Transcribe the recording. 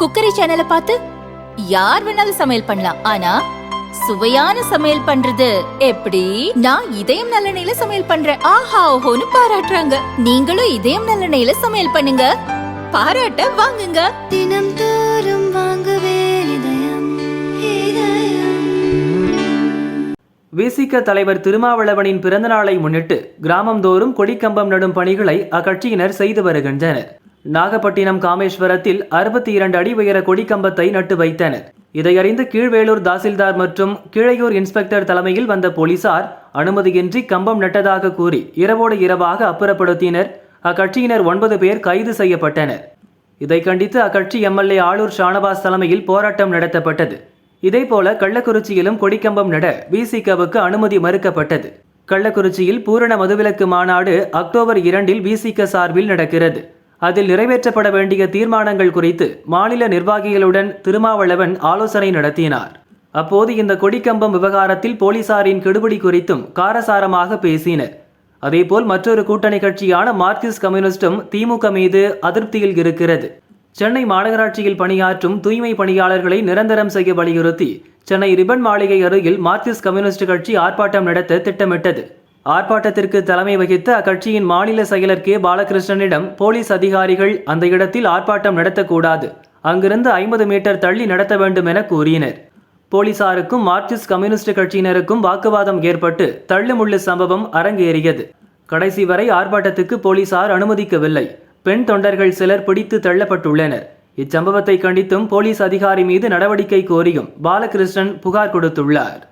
Cookery சேனலை பார்த்து யார் வேணாலும் சமையல் பண்ணலாம். ஆனா சுவையான சமையல் பண்றது எப்படி? நான் இதயம் நல்லெண்ணெயில சமையல் பண்றேன். ஆஹா ஓஹோன்னு பாராட்டுறாங்க. நீங்களும் இதயம் நல்லெண்ணெயில சமையல் பண்ணுங்க. பாராட்ட வாங்குங்க. தினம் தோறும் வாங்குவே இதயம் இதயம். விசிக தலைவர் திருமாவளவனின் பிறந்தநாளை முன்னிட்டு கிராமந்தோறும் கொடிக்கம்பம் நடும் பணிகளை அக்கட்சியினர் செய்து வருகின்றனர். நாகப்பட்டினம் காமேஸ்வரத்தில் அறுபத்தி இரண்டு அடி உயர கொடிக்கம்பத்தை நட்டு வைத்தனர். இதையறிந்து கீழ்வேலூர் தாசில்தார் மற்றும் கீழையூர் இன்ஸ்பெக்டர் தலைமையில் வந்த போலீசார் அனுமதியின்றி கம்பம் நட்டதாக கூறி இரவோடு இரவாக அப்புறப்படுத்தினர். அக்கட்சியினர் ஒன்பது பேர் கைது செய்யப்பட்டனர். இதை கண்டித்து அக்கட்சி எம்எல்ஏ ஆளூர் ஷானவாஸ் தலைமையில் போராட்டம் நடத்தப்பட்டது. இதேபோல கள்ளக்குறிச்சியிலும் கொடிக்கம்பம் நட விசிகவுக்கு அனுமதி மறுக்கப்பட்டது. கள்ளக்குறிச்சியில் பூரண மதுவிலக்கு மாநாடு அக்டோபர் இரண்டில் விசிக சார்பில் நடக்கிறது. அதில் நிறைவேற்றப்பட வேண்டிய தீர்மானங்கள் குறித்து மாநில நிர்வாகிகளுடன் திருமாவளவன் ஆலோசனை நடத்தினார். அப்போது இந்த கொடிக்கம்பம் விவகாரத்தில் போலீசாரின் கெடுபிடி குறித்தும் காரசாரமாக பேசினர் அதேபோல் மற்றொரு கூட்டணி கட்சியான மார்க்சிஸ்ட் கம்யூனிஸ்டும் திமுக மீது அதிருப்தியில் இருக்கிறது. சென்னை மாநகராட்சியில் பணியாற்றும் தூய்மை பணியாளர்களை நிரந்தரம் செய்ய வலியுறுத்தி சென்னை ரிபன் மாளிகை அருகில் மார்க்சிஸ்ட் கம்யூனிஸ்ட் கட்சி ஆர்ப்பாட்டம் நடத்த திட்டமிட்டது. ஆர்ப்பாட்டத்திற்கு தலைமை வகித்த அக்கட்சியின் மாநில செயலர் கே. பாலகிருஷ்ணனிடம் போலீஸ் அதிகாரிகள் அந்த இடத்தில் ஆர்ப்பாட்டம் நடத்தக்கூடாது. அங்கிருந்து ஐம்பது மீட்டர் தள்ளி நடத்த வேண்டும் என கூறினர். போலீசாருக்கும் மார்க்சிஸ்ட் கம்யூனிஸ்ட் கட்சியினருக்கும் வாக்குவாதம் ஏற்பட்டு தள்ளுமுள்ளு சம்பவம் அரங்கேறியது. கடைசி வரை ஆர்ப்பாட்டத்துக்கு போலீசார் அனுமதிக்கவில்லை. பெண் தொண்டர்கள் சிலர் பிடித்து தள்ளப்பட்டுள்ளனர். இச்சம்பவத்தை கண்டித்தும் போலீஸ் அதிகாரி மீது நடவடிக்கை கோரியும் பாலகிருஷ்ணன் புகார் கொடுத்துள்ளார்.